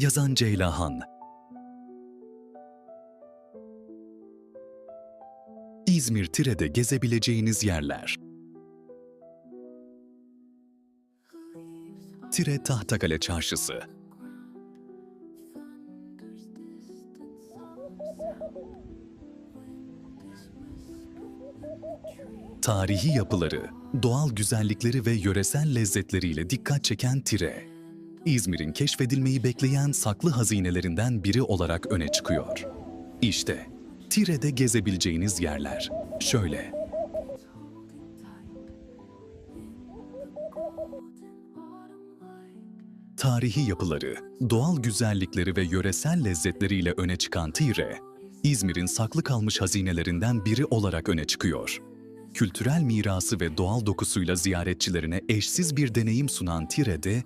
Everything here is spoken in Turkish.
Yazan Ceylahan İzmir Tire'de gezebileceğiniz yerler. Tire Tahtakale Çarşısı. Tarihi yapıları, doğal güzellikleri ve yöresel lezzetleriyle dikkat çeken Tire, İzmir'in keşfedilmeyi bekleyen saklı hazinelerinden biri olarak öne çıkıyor. İşte Tire'de gezebileceğiniz yerler. Şöyle. Tarihi yapıları, doğal güzellikleri ve yöresel lezzetleriyle öne çıkan Tire, İzmir'in saklı kalmış hazinelerinden biri olarak öne çıkıyor. Kültürel mirası ve doğal dokusuyla ziyaretçilerine eşsiz bir deneyim sunan Tire'de